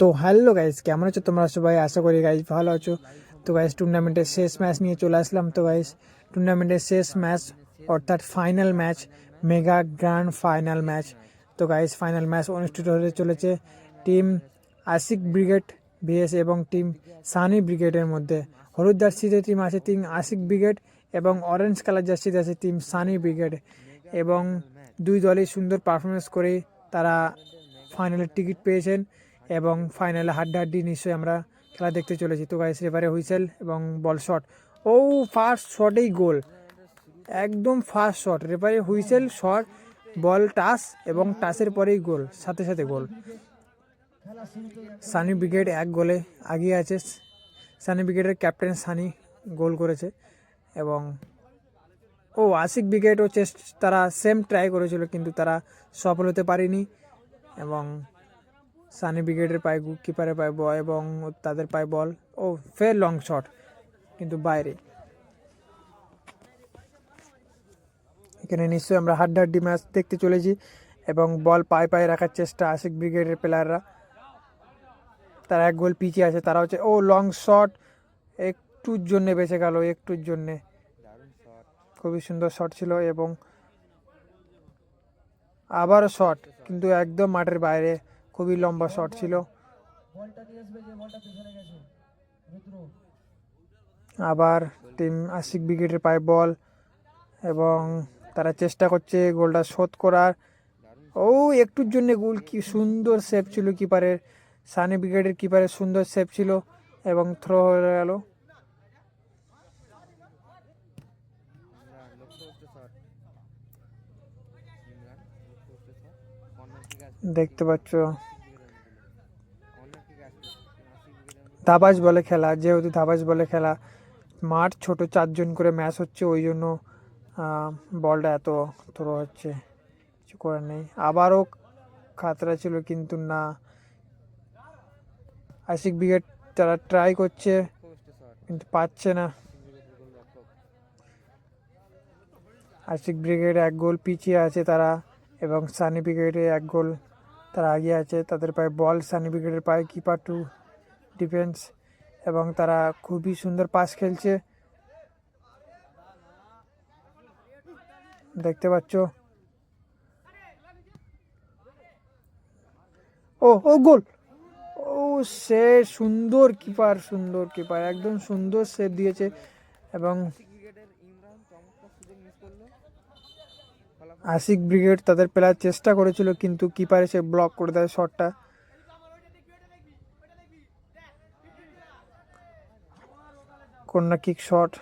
তো hello guys কেমন আছো তোমরা সবাই? আশা করি গাইজ ভালো আছো। তো গাইজ টুর্নামেন্টের শেষ ম্যাচ নিয়ে চলে আসলাম। তো গাইজ টুর্নামেন্টের শেষ ম্যাচ অর্থাৎ final match mega grand final match তো গাইজ ফাইনাল ম্যাচ অনুষ্ঠিত হতে চলেছে টিম আশিক ব্রিগেড ভিএস এবং টিম সানি ব্রিগেডের মধ্যে। হলুদ জার্সিতে টিম আছে টিম আশিক ব্রিগেড এবং অরেঞ্জ কালার জার্সিতে আছে টিম সানি ব্রিগেড এবং দুই দলই সুন্দর পারফরমেন্স করে তারা ফাইনালের টিকিট পেয়েছেন। এবং ফাইনালে হাড্ডাহাড্ডি নিশ্চয়ই আমরা খেলা দেখতে চলেছি। তো গাইস রেফারে হুইসেল এবং বল শট ও ফার্স্ট শটেই গোল। একদম ফার্স্ট শট রেফারে হুইসেল শট বল টাস এবং টাসের পরেই গোল, সাথে সাথে গোল। সানি ব্রিগেড এক গোলে আগিয়ে আছে। সানি ব্রিগেডের ক্যাপ্টেন সানি গোল করেছে এবং ও, আশিক ব্রিগেড ও চেস্ট তারা সেম ট্রাই করেছিল কিন্তু তারা সফল হতে পারেনি এবং সানি ব্রিগেডের পায়ে কিপারের পায়ে বল এবং তাদের পায়ে বল ও ফের লং শট কিন্তু বাইরে। এখানে নিশ্চয়ই আমরা হাড্ডাহাড্ডি ম্যাচ দেখতে চলেছি এবং বল পায়ে পায়ে রাখার চেষ্টা আশিক ব্রিগেডের প্লেয়াররা তারা এক গোল পিছিয়ে আছে, তারা হচ্ছে, ও লং শট একটুর জন্যে বেঁচে গেল, একটুর জন্যে। খুবই সুন্দর শট ছিল এবং আবারও শট কিন্তু একদম মাঠের বাইরে। খুবই লম্বা শট ছিল। আবার টিম আশিক ব্রিগেডের পায়ে বল এবং তারা চেষ্টা করছে গোলটা শোধ করার। ও, একটুর জন্য গোল কি সুন্দর সেভ ছিল কিপারের সানি ব্রিগেডের কিপারের সুন্দর সেভ ছিল এবং থ্রো হয়ে গেল। দেখতে পাচ্ছ। ধাবাস বলে খেলা, যেহেতু ধাবাস বলে খেলা, মাঠ ছোট, চারজন করে ম্যাচ হচ্ছে, ওই জন্য বলটা এত থ্রো হচ্ছে, কিছু করার নেই। আবারও খাতরা ছিল, কিন্তু না। আশিক ব্রিগেড তারা ট্রাই করছে, কিন্তু পাচ্ছে না। আশিক ব্রিগেড এক গোল পিছিয়ে আছে তারা, এবং সানি ব্রিগেডে এক গোল তারা এগিয়ে আছে তাদের পায়ে বল, সানি ব্রিগেডের পায়ে কিপার টু ডিফেন্স এবং তারা খুবই সুন্দর পাস খেলছে। দেখতে পাচ্ছ? ও ও, গোল! ও, সে সুন্দর কিপার সুন্দর কিপার, একদম সুন্দর সেভ দিয়েছে এবং আশিক ব্রিগেড তাদের প্লেয়ার চেষ্টা করেছিল, কিন্তু কিপার এসে ব্লক করে দেয় শটটা কন্যা কিক শট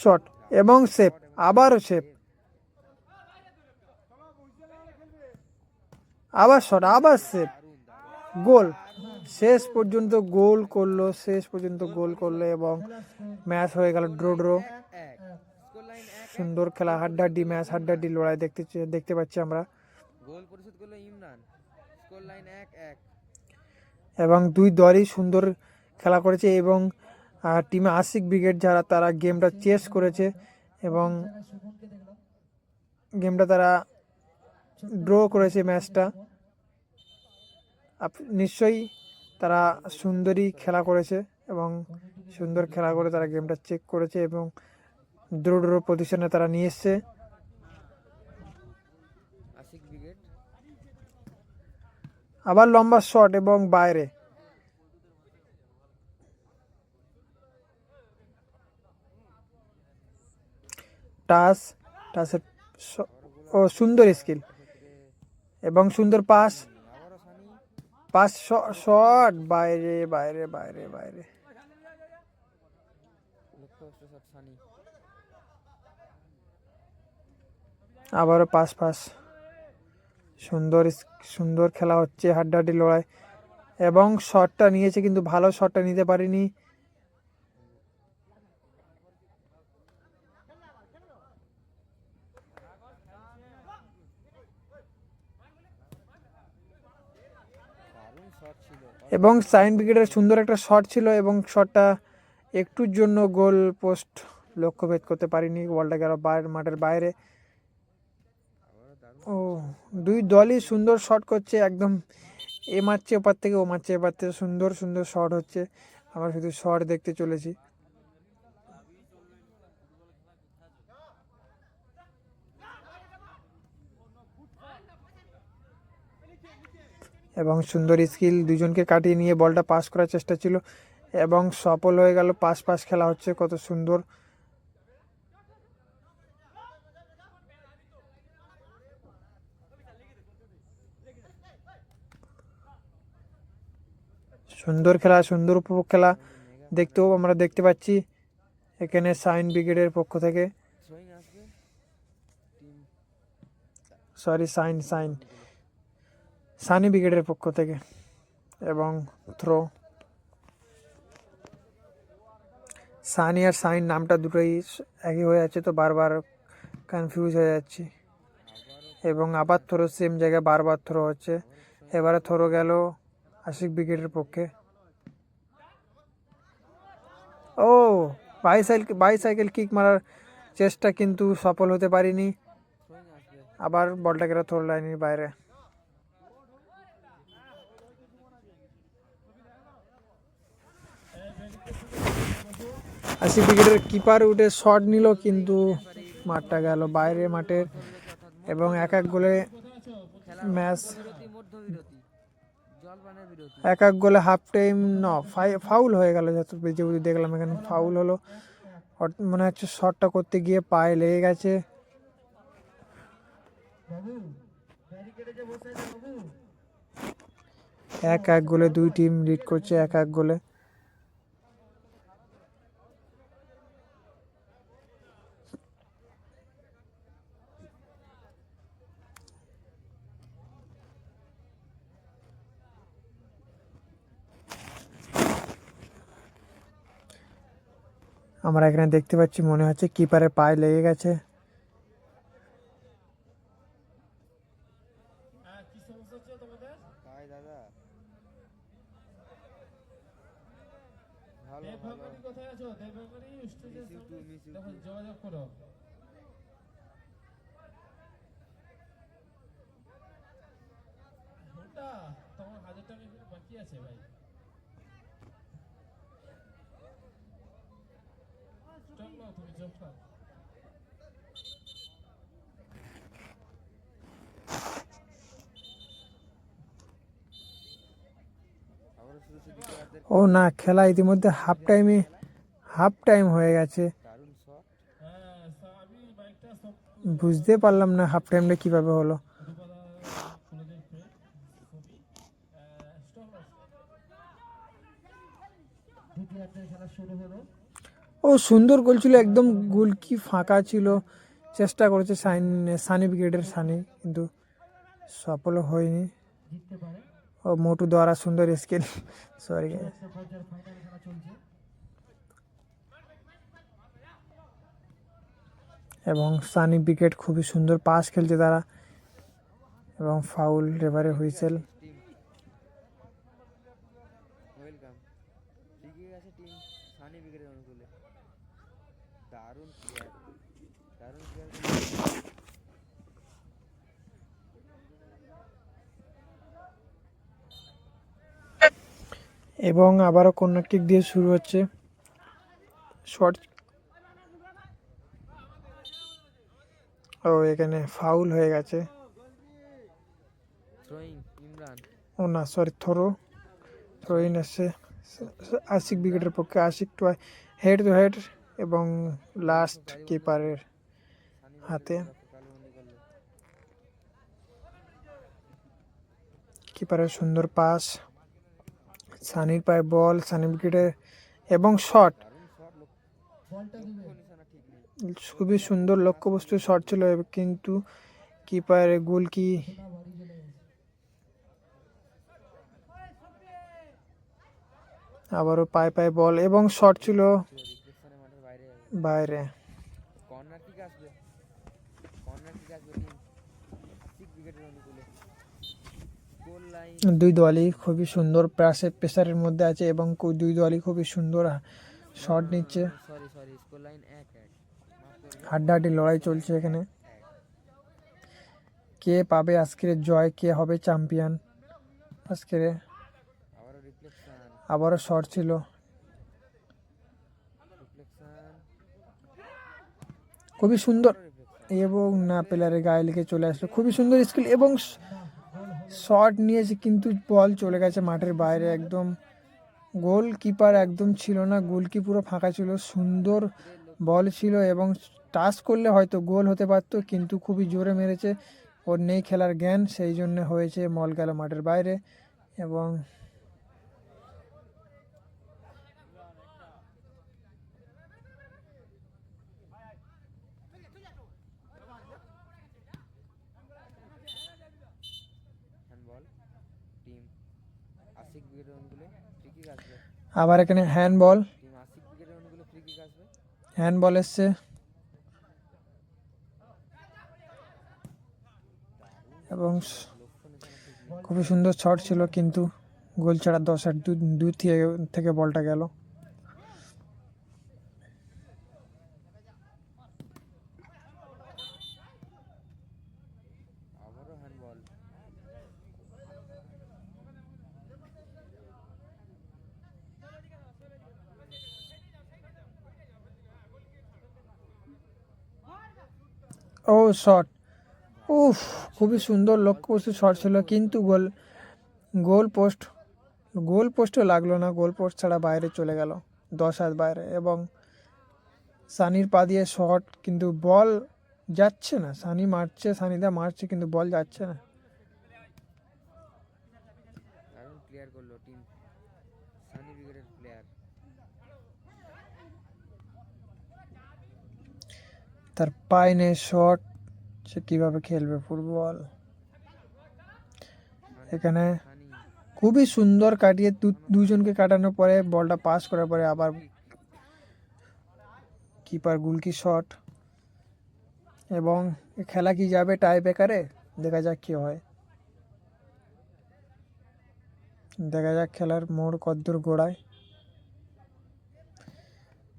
শট এবং সেভ আবারও সেভ আবার শট আবার সেভ গোল। শেষ পর্যন্ত গোল করল শেষ পর্যন্ত গোল করল এবং ম্যাচ হয়ে গেল ড্রো ড্রো। সুন্দর খেলা হাড্ডাহাড্ডি ম্যাচ হাড্ডাহাড্ডি লড়াই দেখতে দেখতে পাচ্ছি আমরা। গোল পরিশোধ করল ইমরান। স্কোর লাইন এক এক। এবং দুই দলই সুন্দর খেলা করেছে এবং টিমে আশিক ব্রিগেড যারা তারা গেমটা চেস করেছে এবং গেমটা তারা ড্র করেছে ম্যাচটা। নিশ্চয়ই তারা সুন্দরই খেলা করেছে এবং সুন্দর খেলা করে তারা গেমটা চেক করেছে এবং দৃঢ় পজিশনে তারা নিয়ে এসছে। আবার লম্বা শট এবং বাইরে। টাস টাসের ও সুন্দর স্কিল এবং সুন্দর পাস পাস শট, বাইরে বাইরে বাইরে বাইরে। আবারও পাস পাস সুন্দর সুন্দর খেলা হচ্ছে হাড্ডাহাড্ডি লড়াই। এবং শটটা নিয়েছে, কিন্তু ভালো শটটা নিতে পারেনি দারুণ শট ছিল এবং সাইন ব্রিগেডের সুন্দর একটা শট ছিল এবং শটটা একটুর জন্য গোল পোস্ট লক্ষ্যভেদ করতে পারিনি বলটা গেল বাইরের মাঠের বাইরে। ও, দুই দলই সুন্দর শট করছে, একদম এ মারছে ওপার থেকে ও মারছে এপার থেকে সুন্দর সুন্দর শট হচ্ছে। আমরা শুধু শট দেখতে চলেছি। এবং সুন্দর স্কিল দুজনকে কাটিয়ে নিয়ে বলটা পাস করার চেষ্টা ছিল এবং সফল হয়ে গেল পাস পাস খেলা হচ্ছে কত সুন্দর। সুন্দর খেলা, সুন্দর উপভোগ খেলা দেখতেও আমরা দেখতে পাচ্ছি এখানে সাইন ব্রিগেডের পক্ষ থেকে। সরি সাইন সাইন সানি ব্রিগেডের পক্ষ থেকে এবং থ্রো। সানি আর সাইন নামটা দুটোই একই হয়ে যাচ্ছে তো বারবার কনফিউজ হয়ে যাচ্ছি। এবং আবার থ্রো সেম জায়গায় বারবার থ্রো হচ্ছে। এবারে থ্রো গেল আশিক ব্রিগেডের পক্ষে। ও বাইসাইকেল বাইসাইকেল কিক মারার চেষ্টা কিন্তু সফল হতে পারিনি। আবার বলটা গেল থ্রো লাইনের বাইরে। আশি উইকেটের কিপার উঠে শট নিল, কিন্তু মাঠটা গেল বাইরে মাঠের এবং এক এক গোলে ম্যাচ এক এক গোলে হাফ টাইম ন ফাউল হয়ে গেল যত বেজে যেহেতু দেখলাম এখানে ফাউল হলো। মনে হচ্ছে শটটা করতে গিয়ে পায়ে লেগে গেছে। এক এক গোলে দুই টিম লিড করছে, এক এক গোলে। আমরা এখানে দেখতে পাচ্ছি মনে হচ্ছে কিপারের পায়ে লেগে গেছে। যোগাযোগ করো। তোমার হাজার টাকা বাকি আছে ভাই। ও না খেলা ইতিমধ্যে হাফ টাইমে হাফ টাইম হয়ে গেছে। বুঝতে পারলাম না হাফ টাইমটা কীভাবে হলো। খেলা শুরু হলো। ও সুন্দর গোল ছিল, একদম গোল কি ফাঁকা ছিল। চেষ্টা করেছে সাইন, সানি ব্রিগেডের সানি, কিন্তু সফল হয়নি। ও মোটু দ্বারা সুন্দর স্কেল সরি এবং সানি ব্রিগেড খুবই সুন্দর, পাস খেলছে তারা। এবং ফাউল রেভারে হুইসেল টিম ওয়েলকাম এগিয়ে গেছে টিম সানি ব্রিগেডের অনুকূলে দারুণ প্লেয়ার দারুণ প্লেয়ার এবং আবারও কর্নার কিক দিয়ে শুরু হচ্ছে। শর্ট ও এখানে ফাউল হয়ে গেছে। ও না সরি থ্রো। থ্রো ইন এসছে আশিক উইকেটের পক্ষে। Ashiq to head to head এবং লাস্ট কিপারের হাতে। কিপারের সুন্দর পাস সানির পায়ে বল, সানি উইকেটে এবং শট খুবই সুন্দর লক্ষ্যবস্তু শট ছিল, কিন্তু কিপারের গোল কি? আবারও পায়ে পায়ে বল এবং শট ছিল বাইরে। কর্নার আসবে কর্নার আসবে টিম সিক উইকেটের অনুকূলে গোল লাইন দুই দলই খুবই সুন্দর প্রেসে প্রেসারের মধ্যে আছে এবং দুই দলই খুবই সুন্দর শট নিচ্ছে। হাড্ডাহাড্ডি লড়াই চলছে এখানে। কে পাবে আজকের জয়? কে হবে চ্যাম্পিয়ন? আজকের আবারও শট ছিল। খুবই সুন্দর। এবং না প্লেয়ারের গায়ে লেগে চলে আসলো। খুবই সুন্দর স্কিল এবং শট নিয়েছে কিন্তু বল চলে গেছে মাঠের বাইরে, একদম গোলকিপার একদম ছিল না গোলকি পুরো ফাঁকা ছিল, সুন্দর বল ছিল এবং টাচ করলে হয়তো গোল হতে পারতো, কিন্তু খুবই জোরে মেরেছে। ওর নেই খেলার জ্ঞান, সেই জন্য হয়েছে, মল গেল মাঠের বাইরে এবং হ্যান্ডবল টিম আশিক ব্রিগেডের অনুকূলে ফ্রি কিক আসবে আবার এখানে হ্যান্ডবল হ্যান্ডবল এসছে। এবং খুবই সুন্দর শট ছিল, কিন্তু গোল ছাড়া দশ আট দু দু থেকে থেকে বলটা গেল আবারও হ্যান্ডবল ও শট। উফ, খুবই সুন্দর লক্ষ্যবস্তু শট ছিল, কিন্তু গোল গোল পোস্ট গোল পোস্টও লাগল না, গোল পোস্ট ছাড়া বাইরে চলে গেল, দশ হাত বাইরে। এবং সানির পা দিয়ে শট কিন্তু বল যাচ্ছে না, সানি মারছে, সানিদা মারছে, কিন্তু বল যাচ্ছে না দারুণ ক্লিয়ার করল টিম সানি ব্রিগেডের প্লেয়ার তার পায়ে নেই শট সে কীভাবে খেলবে ফুটবল? এখানে খুবই সুন্দর কাটিয়ে দুজনকে কাটানোর পরে বলটা পাস করার পরে আবার কিপার গুলকি শট এবং খেলা কি যাবে টাই বেকারে দেখা যাক কি হয়। দেখা যাক খেলার মোড় কদ্দূর গোড়ায়।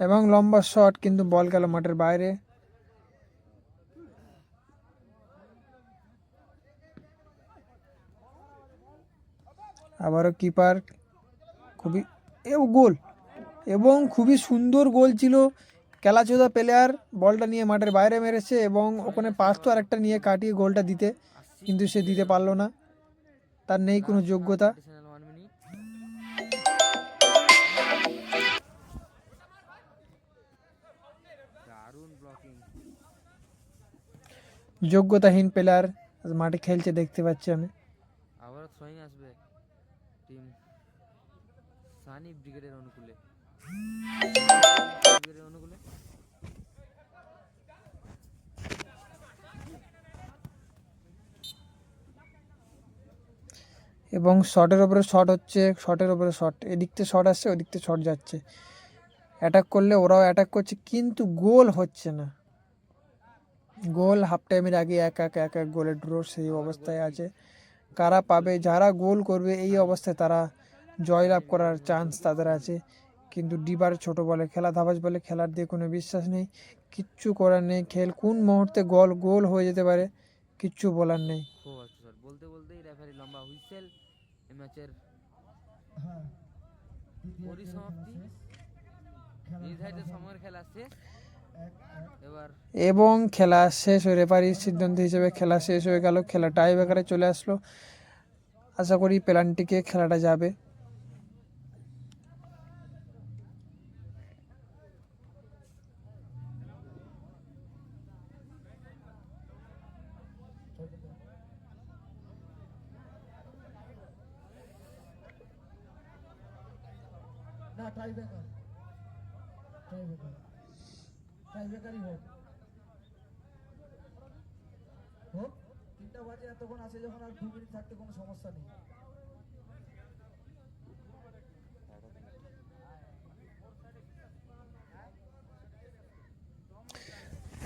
এবং লম্বা শট কিন্তু বল গেল মাঠের বাইরে। আবারও কিপার খুবই, এও গোল, এবং খুবই সুন্দর গোল ছিল খেলাচোদা প্লেয়ার বলটা নিয়ে মাঠের বাইরে মেরেছে এবং ওখানে পারতো আরেকটা নিয়ে কাটিয়ে গোলটা দিতে, কিন্তু সে দিতে পারল না। তার নেই কোনো যোগ্যতা। যোগ্যতাহীন প্লেয়ার মাঠে খেলছে, দেখতে পাচ্ছি আমি আবারও থ্রোয়িং আসবে টিম ব্রিগেডের অনুকূলে। এবং শটের ওপরে শট হচ্ছে, শটের ওপরে শট। এদিক থেকে শট আসছে ওদিক থেকে শট যাচ্ছে। অ্যাটাক করলে ওরাও অ্যাটাক করছে, কিন্তু গোল হচ্ছে না। গোল হাফ টাইমের আগে এক এক এক এক গোলের ড্র সেই অবস্থায় আছে। কারা পাবে, যারা গোল করবে, এই অবস্থায় তারা জয়লাভ করার চান্স তাদের আছে। কিন্তু ডিবার ছোট বলে খেলা ধাবাস বলে খেলার দিয়ে কোনো বিশ্বাস নেই। কিচ্ছু করার নেই। খেল কোন মুহূর্তে গোল গোল হয়ে যেতে পারে কিচ্ছু বলার নেই। আচ্ছা বলতে বলতেই রেফারি লম্বা। হুইসেল এই ম্যাচের পরিসমাপ্তি। খেলা নির্ধারিত সময়ের খেলা শেষ। এক এক এবার এবং খেলা শেষ হয়ে রেফারির সিদ্ধান্ত হিসেবে খেলা শেষ হয়ে গেল। খেলা টাই বেকারে চলে আসলো। আশা করি পেলান্টিকে খেলাটা যাবে।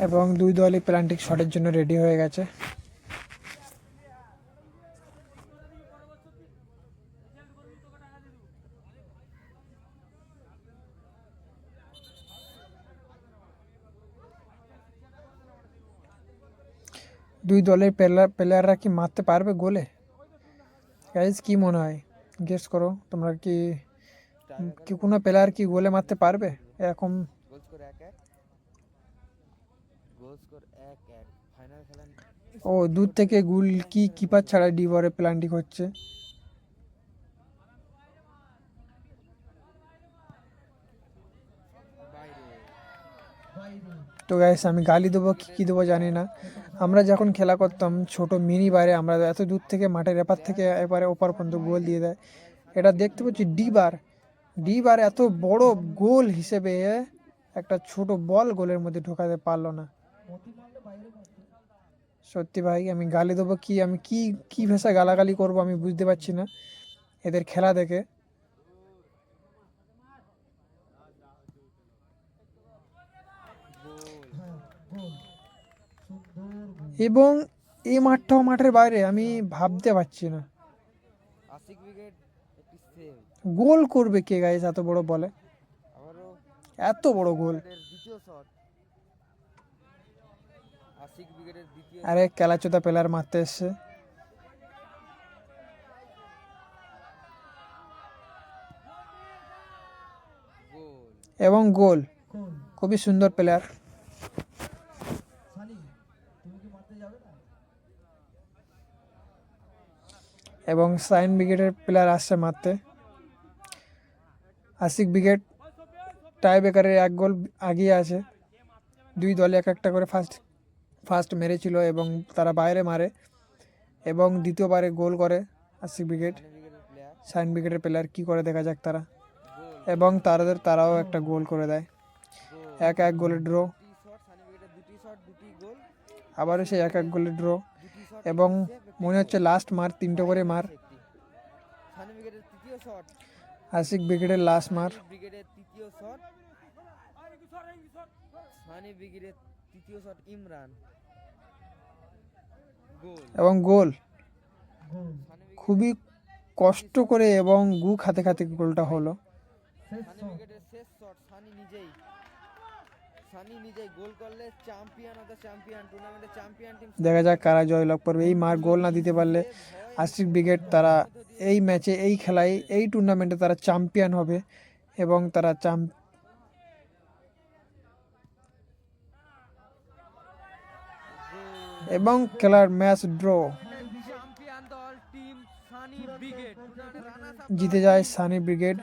এবং দুই দলই প্লান্টিক শটের জন্য রেডি হয়ে গেছে। দুই দলের প্লেয়াররা কি মারতে পারবে গোলে? গাইজ কি মনে হয়? গেস করো, তোমরা কি কি কোনো প্লেয়ার কি গোলে মারতে পারবে? এরকম ও, দূর থেকে গুল কি কিপার ছাড়া ডিবরে প্ল্যান্টিং হচ্ছে? তো গাইস আমি গালি দেবো, কি, কী দেবো জানি না। আমরা যখন খেলা করতাম, ছোট মিনি বারে আমরা এত দূর থেকে মাঠের এপার থেকে এপারে ওপার পর্যন্ত গোল দিয়ে দেয়। এটা দেখতে পাচ্ছি ডি বার ডি বার এত বড় গোল হিসেবে একটা ছোট বল গোলের মধ্যে ঢোকাতে পারল না। সত্যি ভাই আমি গালি দেবো কি? আমি কি কি ভাষা গালাগালি করব আমি বুঝতে পারছি না। এদের খেলা দেখে। এবং এই মাঠটাও মাঠের বাইরে আমি ভাবতে পারছি না। গোল করবে কে গাইস এত বড় বলে? এত বড় গোল উইকেটের দ্বিতীয় শট আশিক উইকেটের দ্বিতীয় আরে খেলাচোদা প্লেয়ার মারতে এসছে। এবং গোল। খুবই সুন্দর প্লেয়ার এবং সাইন ব্রিগেডের প্লেয়ার আসছে মারতে। আশিক ব্রিগেড টাই বেকারের এক গোল আগিয়ে আছে। দুই দলে এক একটা করে ফার্স্ট ফার্স্ট মেরেছিল এবং তারা বাইরে মারে এবং দ্বিতীয়বারে গোল করে আশিক ব্রিগেড সানি উইকেটের প্লেয়ার সাইন কী করে দেখা যাক তারা। এবং তাদের, তারাও একটা গোল করে দেয়। এক এক গোলে ড্র আবারও সেই এক এক গোলে ড্র এবং মনে হচ্ছে লাস্ট মার, তিনটে করে মার। আশিক ব্রিগেডের লাস্ট মার। তৃতীয় শট এবং গোল। খুবই কষ্ট করে এবং গু খাতে খাতে গোলটা হলো। দেখা যাক কারা জয়লাভ করবে। এই মার গোল না দিতে পারলে আশিক ব্রিগেড তারা এই ম্যাচে এই খেলায় এই টুর্নামেন্টে তারা চ্যাম্পিয়ন হবে এবং তারা চাম এবং খেলার ম্যাচ ড্র। জিতে যায় সানি ব্রিগেড।